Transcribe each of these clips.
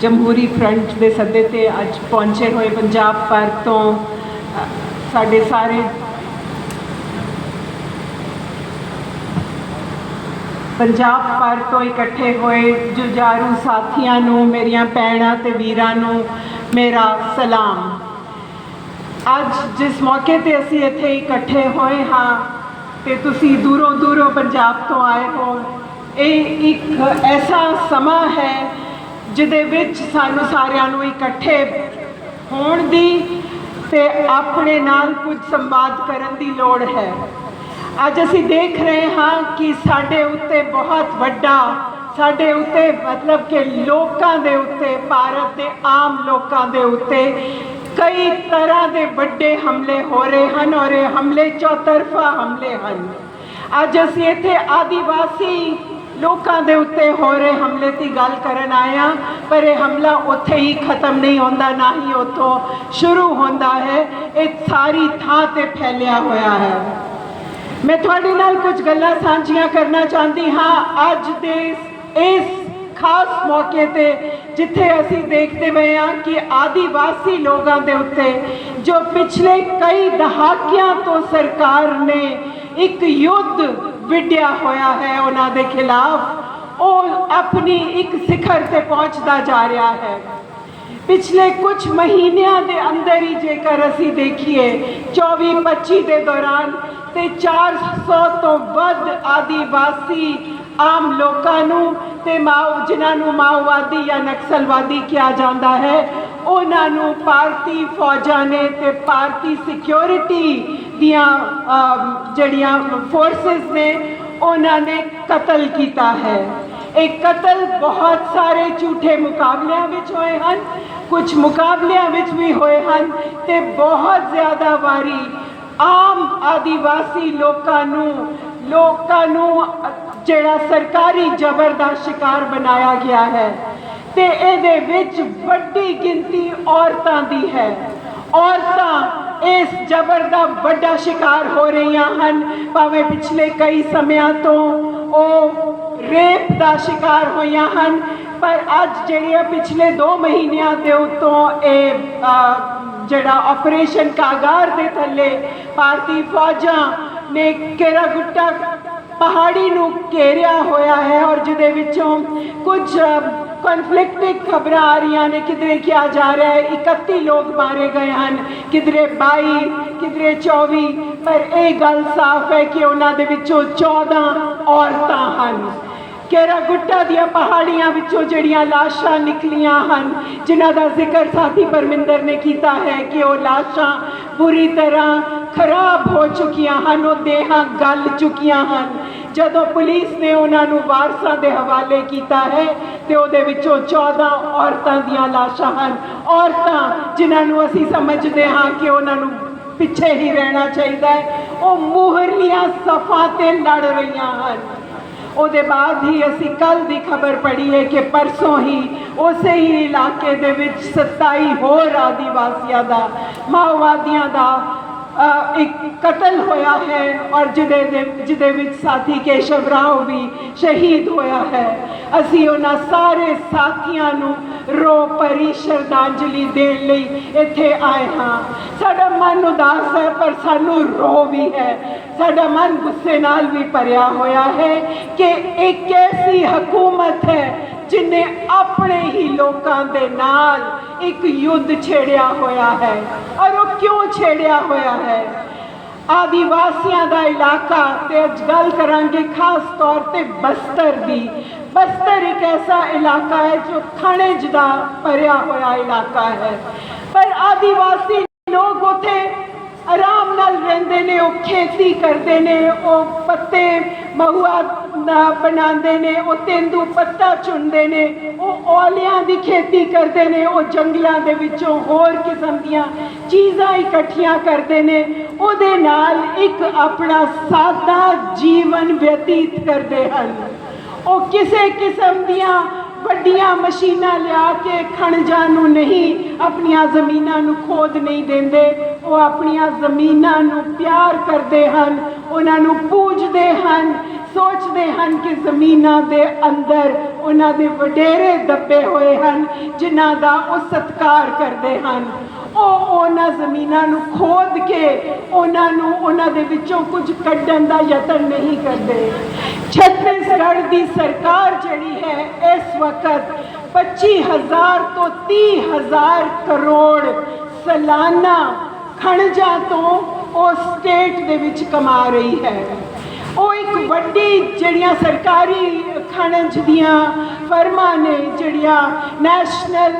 ਜਮਹੂਰੀ ਫਰੰਟ ਦੇ ਸੱਦੇ ਤੇ ਅੱਜ ਪਹੁੰਚੇ ਹੋਏ ਪੰਜਾਬ ਭਰ ਤੋਂ ਸਾਡੇ ਸਾਰੇ ਪੰਜਾਬ ਭਰ ਤੋਂ ਇਕੱਠੇ ਹੋਏ ਜੁਝਾਰੂ ਸਾਥੀਆਂ ਨੂੰ, ਮੇਰੀਆਂ ਭੈਣਾਂ ਤੇ ਵੀਰਾਂ ਨੂੰ, ਮੇਰਾ ਸਲਾਮ। ਅੱਜ ਜਿਸ ਮੌਕੇ ਤੇ ਅਸੀਂ ਇੱਥੇ ਇਕੱਠੇ ਹੋਏ ਹਾਂ ਤੇ ਤੁਸੀਂ ਦੂਰੋਂ ਦੂਰੋਂ ਪੰਜਾਬ ਤੋਂ ਆਏ ਹੋ, ਇਹ ਇੱਕ ਐਸਾ ਸਮਾਂ ਹੈ ਜਿਹਦੇ ਵਿੱਚ ਸਾਨੂੰ ਸਾਰਿਆਂ ਨੂੰ ਇਕੱਠੇ ਹੋਣ ਦੀ ਤੇ ਆਪਣੇ ਨਾਲ ਕੁਝ ਸੰਵਾਦ ਕਰਨ ਦੀ ਲੋੜ ਹੈ। ਅੱਜ ਅਸੀਂ ਦੇਖ ਰਹੇ ਹਾਂ ਕਿ ਸਾਡੇ ਉੱਤੇ ਬਹੁਤ ਵੱਡਾ, ਸਾਡੇ ਉੱਤੇ ਮਤਲਬ ਕਿ ਲੋਕਾਂ ਦੇ ਉੱਤੇ, ਭਾਰਤ ਦੇ ਆਮ ਲੋਕਾਂ ਦੇ ਉੱਤੇ ਕਈ ਤਰ੍ਹਾਂ ਦੇ ਵੱਡੇ ਹਮਲੇ ਹੋ ਰਹੇ ਹਨ ਔਰ ਇਹ ਹਮਲੇ ਚੌਤਰਫਾ ਹਮਲੇ ਹਨ। ਅੱਜ ਅਸੀਂ ਇੱਥੇ ਆਦੀਵਾਸੀ ਲੋਕਾਂ ਦੇ ਉੱਤੇ ਹੋ ਰਹੇ ਹਮਲੇ ਦੀ ਗੱਲ ਕਰਨ ਆਏ ਹਾਂ ਪਰ ਇਹ ਹਮਲਾ ਉੱਥੇ ਹੀ ਖਤਮ ਨਹੀਂ ਹੁੰਦਾ, ਨਾ ਹੀ ਉੱਥੋਂ ਸ਼ੁਰੂ ਹੁੰਦਾ ਹੈ। ਇਹ ਸਾਰੀ ਥਾਂ ਤੇ ਫੈਲਿਆ ਹੋਇਆ ਹੈ। ਮੈਂ ਤੁਹਾਡੇ ਨਾਲ ਕੁਝ ਗੱਲਾਂ ਸਾਂਝੀਆਂ ਕਰਨਾ ਚਾਹੁੰਦੀ ਹਾਂ। ਅੱਜ ਦੇ ਇਸ ਖਾਸ ਮੌਕੇ ਤੇ, ਜਿੱਥੇ ਅਸੀਂ ਦੇਖਦੇ ਪਏ ਹਾਂ ਕਿ ਆਦੀਵਾਸੀ ਲੋਕਾਂ ਦੇ ਉੱਤੇ, ਜੋ ਪਿਛਲੇ ਕਈ ਦਹਾਕਿਆਂ ਤੋਂ ਸਰਕਾਰ ਨੇ ਇੱਕ ਯੁੱਧ ਵਿੱਢਿਆ ਹੋਇਆ ਹੈ ਉਹਨਾਂ ਦੇ ਖਿਲਾਫ, ਉਹ ਆਪਣੀ ਇੱਕ ਸਿਖਰ ਤੇ ਪਹੁੰਚਦਾ ਜਾ ਰਿਹਾ ਹੈ। ਪਿਛਲੇ ਕੁਝ ਮਹੀਨਿਆਂ ਦੇ ਅੰਦਰ ਹੀ ਜੇਕਰ ਅਸੀਂ ਦੇਖੀਏ 24 25 ਦੇ ਦੌਰਾਨ ਤੇ 400 ਤੋਂ ਵੱਧ ਆਦੀਵਾਸੀ ਆਮ ਲੋਕਾਂ ਨੂੰ ਤੇ ਮਾਓ, ਜਿਨ੍ਹਾਂ ਨੂੰ ਮਾਓਵਾਦੀ ਜਾਂ ਨਕਸਲਵਾਦੀ ਕਿਹਾ ਜਾਂਦਾ ਹੈ, ਉਹਨਾਂ ਨੂੰ ਭਾਰਤੀ ਫੌਜਾਂ ਨੇ ਤੇ ਭਾਰਤੀ ਸਿਕਿਉਰਿਟੀ ਦੀਆਂ ਜਿਹੜੀਆਂ ਫੋਰਸਸ ਨੇ, ਉਹਨਾਂ ਨੇ ਕਤਲ ਕੀਤਾ ਹੈ। ਇਹ ਕਤਲ ਬਹੁਤ ਸਾਰੇ ਝੂਠੇ ਮੁਕਾਬਲਿਆਂ ਵਿੱਚ ਹੋਏ ਹਨ, ਕੁਝ ਮੁਕਾਬਲਿਆਂ ਵਿੱਚ ਵੀ ਹੋਏ ਹਨ ਤੇ ਬਹੁਤ ਜ਼ਿਆਦਾ ਵਾਰੀ ਆਮ ਆਦੀਵਾਸੀ ਲੋਕਾਂ ਨੂੰ ਲੋਕਾਂ ਨੂੰ ਜਿਹੜਾ ਸਰਕਾਰੀ ਜ਼ਬਰ ਦਾ ਸ਼ਿਕਾਰ ਬਣਾਇਆ ਗਿਆ ਹੈ ਤੇ ਇਹਦੇ ਵਿੱਚ ਵੱਡੀ ਗਿਣਤੀ ਔਰਤਾਂ ਦੀ ਹੈ। ਔਰਤਾਂ ਇਸ ਜ਼ਬਰ ਦਾ ਵੱਡਾ ਸ਼ਿਕਾਰ ਹੋ ਰਹੀਆਂ ਹਨ। ਭਾਵੇਂ ਪਿਛਲੇ ਕਈ ਸਮਿਆਂ ਤੋਂ ਉਹ ਰੇਪ ਦਾ ਸ਼ਿਕਾਰ ਹੋਈਆਂ ਹਨ, ਪਰ ਅੱਜ ਜਿਹੜੀਆਂ ਪਿਛਲੇ 2 ਮਹੀਨਿਆਂ ਦੇ ਉਤੋਂ ਇਹ ਜਿਹੜਾ ਆਪਰੇਸ਼ਨ ਕਾਗਾਰ ਦੇ ਥੱਲੇ ਭਾਰਤੀ ਫੌਜਾਂ ਨੇ ਕੇਰਾਗੁੱਟਾ ਪਹਾੜੀ ਨੂੰ ਘੇਰਿਆ ਹੋਇਆ ਹੈ ਔਰ ਜਿਹਦੇ ਵਿੱਚੋਂ ਕੁਝ ਕਨਫਲਿਕਟਿਕ ਖਬਰਾਂ ਆ ਰਹੀਆਂ ਨੇ। ਕਿਧਰੇ ਕਿਹਾ ਜਾ ਰਿਹਾ ਹੈ 31 ਲੋਕ ਮਾਰੇ ਗਏ ਹਨ। ਕਿਧਰੇ 22 ਕਿਧਰੇ 24 ਪਰ ਇਹ ਗੱਲ ਸਾਫ਼ ਹੈ ਕਿ ਉਹਨਾਂ ਦੇ ਵਿੱਚੋਂ 14 ਔਰਤਾਂ ਹਨ। ਕੇਰਾ ਗੁੱਟਾ ਦੀਆਂ ਪਹਾੜੀਆਂ ਵਿੱਚੋਂ ਜਿਹੜੀਆਂ ਲਾਸ਼ਾਂ ਨਿਕਲੀਆਂ ਹਨ, ਜਿਨ੍ਹਾਂ ਦਾ ਜ਼ਿਕਰ ਸਾਥੀ ਪਰਮਿੰਦਰ ਨੇ ਕੀਤਾ ਹੈ ਕਿ ਉਹ ਲਾਸ਼ਾਂ ਪੂਰੀ ਤਰ੍ਹਾਂ ਖਰਾਬ ਹੋ ਚੁੱਕੀਆਂ ਹਨ, ਉਹ ਦੇਹਾਂ ਗਲ ਚੁੱਕੀਆਂ ਹਨ। ਜਦੋਂ ਪੁਲਿਸ ਨੇ ਉਹਨਾਂ ਨੂੰ ਵਾਰਸਾਂ ਦੇ ਹਵਾਲੇ ਕੀਤਾ ਹੈ, ਤੇ ਉਹਦੇ ਵਿੱਚੋਂ 14 ਔਰਤਾਂ ਦੀਆਂ ਲਾਸ਼ਾਂ ਹਨ। ਔਰਤਾਂ ਜਿਨ੍ਹਾਂ ਨੂੰ ਅਸੀਂ ਸਮਝਦੇ ਹਾਂ ਕਿ ਉਹਨਾਂ ਨੂੰ ਪਿੱਛੇ ਹੀ ਰਹਿਣਾ ਚਾਹੀਦਾ ਹੈ, ਉਹ ਮੋਹਰਲੀਆਂ ਸਫਾਂ ਤੇ ਲੜ ਰਹੀਆਂ ਹਨ। ਉਹਦੇ ਬਾਅਦ ਹੀ ਅਸੀਂ ਕੱਲ ਦੀ ਖਬਰ ਪੜ੍ਹੀ ਹੈ ਕਿ ਪਰਸੋਂ ਹੀ ਉਸੇ ਹੀ ਇਲਾਕੇ ਦੇ ਵਿੱਚ 27 ਹੋਰ ਆਦੀਵਾਸੀਆਂ ਦਾ, ਮਾਓਵਾਦੀਆਂ ਦਾ ਇੱਕ ਕਤਲ ਹੋਇਆ ਹੈ ਔਰ ਜਿਹਦੇ ਦੇ- ਜਿਹਦੇ ਵਿੱਚ ਸਾਥੀ ਕੇਸ਼ਵ ਰਾਓ ਵੀ ਸ਼ਹੀਦ ਹੋਇਆ ਹੈ। ਅਸੀਂ ਉਹਨਾਂ ਸਾਰੇ ਸਾਥੀਆਂ ਨੂੰ ਰੋ ਭਰੀ ਸ਼ਰਧਾਂਜਲੀ ਦੇਣ ਲਈ ਇੱਥੇ ਆਏ ਹਾਂ। ਸਾਡਾ ਮਨ ਉਦਾਸ ਹੈ, ਪਰ ਸਾਨੂੰ ਰੋ ਵੀ ਹੈ। ਸਾਡਾ ਮਨ ਗੁੱਸੇ ਨਾਲ ਵੀ ਭਰਿਆ ਹੋਇਆ ਹੈ ਕਿ ਇੱਕ ਐਸੀ ਹਕੂਮਤ ਹੈ ਜਿਨੇ ਆਪਣੇ ਹੀ ਲੋਕਾਂ ਦੇ ਨਾਲ ਇੱਕ ਯੁੱਧ ਛੇੜਿਆ ਹੋਇਆ ਹੈ ਔਰ ਉਹ ਕਿਉਂ ਛੇੜਿਆ ਹੋਇਆ ਹੈ? ਆਦੀਵਾਸੀਆਂ ਦਾ ਇਲਾਕਾ ਤੇ ਅੱਜ ਗੱਲ ਕਰਾਂਗੇ ਖਾਸ ਤੌਰ ਤੇ ਬਸਤਰ ਦੀ। ਬਸਤਰ ਇੱਕ ਐਸਾ ਇਲਾਕਾ ਹੈ ਜੋ ਖਣਿਜ ਦਾ ਭਰਿਆ ਹੋਇਆ ਇਲਾਕਾ ਹੈ। ਪਰ ਆਦੀਵਾਸੀ ਲੋਕ ਉਥੇ ਆਰਾਮ ਨਾਲ ਰਹਿੰਦੇ ਨੇ, ਉਹ ਖੇਤੀ ਕਰਦੇ ਨੇ, ਉਹ ਪੱਤੇ ਮਹੁਆ ਨਾ ਬਣਾਉਂਦੇ ਨੇ, ਉਹ ਤੇਂਦੂ ਪੱਤਾ ਚੁਣਦੇ ਨੇ, ਉਹ ਔਲਿਆਂ ਦੀ ਖੇਤੀ ਕਰਦੇ ਨੇ, ਉਹ ਜੰਗਲਾਂ ਦੇ ਵਿੱਚੋਂ ਹੋਰ ਕਿਸਮ ਦੀਆਂ ਚੀਜ਼ਾਂ ਇਕੱਠੀਆਂ ਕਰਦੇ ਨੇ। ਉਹਦੇ ਨਾਲ ਇੱਕ ਆਪਣਾ ਸਾਦਾ ਜੀਵਨ ਬਤੀਤ ਕਰਦੇ ਹਨ। ਉਹ ਕਿਸੇ ਕਿਸਮ ਦੀਆਂ ਵੱਡੀਆਂ ਮਸ਼ੀਨਾਂ ਲਿਆ ਕੇ ਖਣਜਾਂ ਨੂੰ ਨਹੀਂ, ਆਪਣੀਆਂ ਜ਼ਮੀਨਾਂ ਨੂੰ ਖੋਦ ਨਹੀਂ ਦਿੰਦੇ। ਉਹ ਆਪਣੀਆਂ ਜ਼ਮੀਨਾਂ ਨੂੰ ਪਿਆਰ ਕਰਦੇ ਹਨ, ਉਹਨਾਂ ਨੂੰ ਪੂਜਦੇ ਹਨ। ਸੋਚਦੇ ਹਨ ਕਿ ਜ਼ਮੀਨਾਂ ਦੇ ਅੰਦਰ ਉਹਨਾਂ ਦੇ ਵਡੇਰੇ ਦੱਬੇ ਹੋਏ ਹਨ, ਜਿਨ੍ਹਾਂ ਦਾ ਉਹ ਸਤਿਕਾਰ ਕਰਦੇ ਹਨ। ਉਹ ਉਹਨਾਂ ਜ਼ਮੀਨਾਂ ਨੂੰ ਖੋਦ ਕੇ ਉਹਨਾਂ ਨੂੰ ਉਹਨਾਂ ਦੇ ਵਿੱਚੋਂ ਕੁਝ ਕੱਢਣ ਦਾ ਯਤਨ ਨਹੀਂ ਕਰਦੇ। ਛੱਤੀਸਗੜ੍ਹ ਦੀ ਸਰਕਾਰ ਜਿਹੜੀ ਹੈ, ਇਸ ਵਕਤ 25000 ਤੋਂ 30000 ਕਰੋੜ ਸਾਲਾਨਾ ਖਣਜਾਂ ਤੋਂ ਉਹ ਸਟੇਟ ਦੇ ਵਿੱਚ ਕਮਾ ਰਹੀ ਹੈ। ਉਹ ਇੱਕ ਵੱਡੀ ਜਿਹੜੀਆਂ ਸਰਕਾਰੀ ਖਣਜ ਦੀਆਂ ਫਰਮਾਂ ਨੇ ਜਿਹੜੀਆਂ ਨੈਸ਼ਨਲ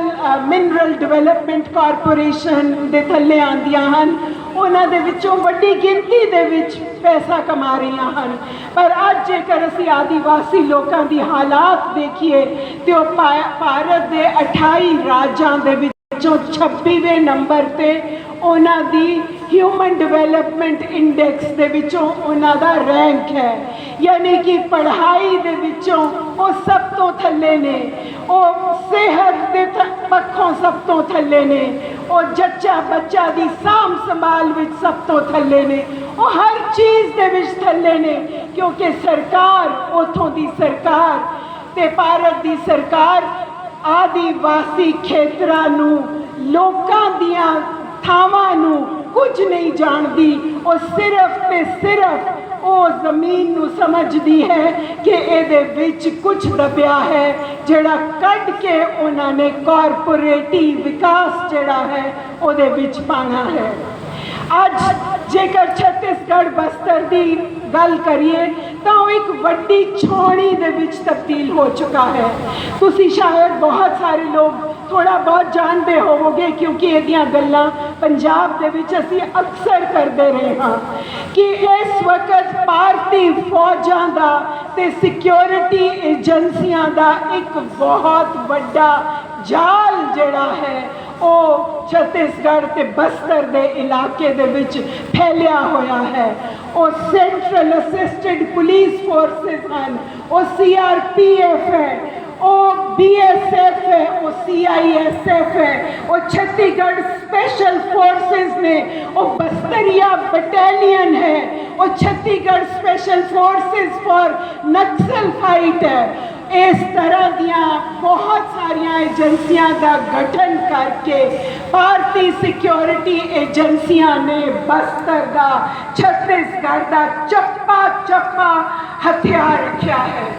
ਮਿਨਰਲ ਡਿਵੈਲਪਮੈਂਟ ਕਾਰਪੋਰੇਸ਼ਨ ਦੇ ਥੱਲੇ ਆਉਂਦੀਆਂ ਹਨ, ਉਹਨਾਂ ਦੇ ਵਿੱਚੋਂ ਵੱਡੀ ਗਿਣਤੀ ਦੇ ਵਿੱਚ ਪੈਸਾ ਕਮਾ ਰਹੀਆਂ ਹਨ। ਪਰ ਅੱਜ ਜੇਕਰ ਅਸੀਂ ਆਦੀਵਾਸੀ ਲੋਕਾਂ ਦੀ ਹਾਲਾਤ ਦੇਖੀਏ, ਤੇ ਉਹ ਭਾ- ਭਾਰਤ ਦੇ 28 ਰਾਜਾਂ ਦੇ ਵਿੱਚੋਂ 26ਵੇਂ ਨੰਬਰ ਤੇ ਉਹਨਾਂ ਦੀ ਹਿਊਮਨ ਡਿਵੈਲਪਮੈਂਟ ਇੰਡੈਕਸ ਦੇ ਵਿੱਚੋਂ ਉਹਨਾਂ ਦਾ ਰੈਂਕ ਹੈ। ਯਾਨੀ ਕਿ ਪੜ੍ਹਾਈ ਦੇ ਵਿੱਚੋਂ ਉਹ ਸਭ ਤੋਂ ਥੱਲੇ ਨੇ। ਉਹ ਸਿਹਤ ਦੇ ਪੱਖੋਂ ਸਭ ਤੋਂ ਥੱਲੇ ਨੇ। ਉਹ ਜੱਚਾ ਬੱਚਾ ਦੀ ਸਾਂਭ ਸੰਭਾਲ ਵਿੱਚ ਸਭ ਤੋਂ ਥੱਲੇ ਨੇ। ਉਹ ਹਰ ਚੀਜ਼ ਦੇ ਵਿੱਚ ਥੱਲੇ ਨੇ, ਕਿਉਂਕਿ ਸਰਕਾਰ ਉਥੋਂ ਦੀ ਸਰਕਾਰ ਤੇ ਭਾਰਤ ਦੀ ਸਰਕਾਰ ਆਦੀਵਾਸੀ ਖੇਤਰਾਂ ਨੂੰ, ਲੋਕਾਂ ਦੀਆਂ ਥਾਵਾਂ ਨੂੰ ਕੁਝ ਨਹੀਂ ਜਾਣਦੀ, ਉਹ ਸਿਰਫ ਤੇ ਸਿਰਫ ਉਹ ਜ਼ਮੀਨ ਨੂੰ ਸਮਝਦੀ ਹੈ ਕਿ ਇਹਦੇ ਵਿੱਚ ਕੁਝ ਦਬਿਆ ਹੈ, ਜਿਹੜਾ ਕੱਢ ਕੇ ਉਹਨਾਂ ਨੇ ਕਾਰਪੋਰੇਟੀ ਵਿਕਾਸ ਜਿਹੜਾ ਹੈ, ਉਹਦੇ ਵਿੱਚ ਪਾਣਾ ਹੈ। ਅੱਜ ਜੇਕਰ ਛੱਤੀਸਗੜ੍ਹ ਬਸਤਰ ਦੀ ਗੱਲ ਕਰੀਏ, ਤਾਂ ਉਹ ਇੱਕ ਵੱਡੀ ਛਾਉਣੀ ਦੇ ਵਿੱਚ ਤਬਦੀਲ ਹੋ ਚੁੱਕਾ ਹੈ। ਤੁਸੀਂ ਸ਼ਾਇਦ ਬਹੁਤ ਸਾਰੇ ਲੋਕ ਥੋੜਾ ਬਹੁਤ ਜਾਣਦੇ ਹੋਵੋਗੇ ਕਿਉਂਕਿ ਇਹਦੀਆਂ ਗੱਲਾਂ ਪੰਜਾਬ ਦੇ ਵਿੱਚ ਅਸੀਂ ਅਕਸਰ ਕਰਦੇ ਰਹੇ ਹਾਂ ਕਿ ਇਸ ਵਕਤ ਭਾਰਤੀ ਫੌਜਾਂ ਦਾ ਤੇ ਸਿਕਿਉਰਿਟੀ ਏਜੰਸੀਆਂ ਦਾ ਇੱਕ ਬਹੁਤ ਵੱਡਾ ਜਾਲ ਜਿਹੜਾ ਹੈ ਉਹ ਛੱਤੀਸਗੜ੍ਹ ਤੇ ਬਸਤਰ ਦੇ ਇਲਾਕੇ ਦੇ ਵਿੱਚ ਫੈਲਿਆ ਹੋਇਆ ਹੈ ਉਹ ਸੈਂਟਰਲ ਅਸਿਸਟਡ ਪੁਲਿਸ ਫੋਰਸਸ ਹਨ ਉਹ ਸੀਆਰਪੀਐਫ ਹੈ ਉਹ ਬੀਐਸਐਫ ਹੈ ਉਹ ਸੀਆਈਐਸਐਫ ਹੈ ਉਹ ਛੱਤੀਸਗੜ੍ਹ ਸਪੈਸ਼ਲ ਫੋਰਸਸ ਨੇ ਉਹ ਬਸਤਰੀਆ ਬਟਾਲੀਅਨ ਹੈ ਉਹ Chhattisgarh special forces for Naxal fight ਹੈ ਇਸ ਤਰ੍ਹਾਂ ਦੀਆਂ ਬਹੁਤ ਸਾਰੀਆਂ ਏਜੰਸੀਆਂ ਦਾ ਗਠਨ ਕਰਕੇ ਭਾਰਤੀ ਸਿਕਿਉਰਿਟੀ ਏਜੰਸੀਆਂ ਨੇ ਬਸਤਰ ਦਾ ਛੱਤੀਸਗੜ੍ਹ ਦਾ ਚੱਪਾ ਚੱਪਾ ਹਥਿਆਰ ਰੱਖਿਆ ਹੈ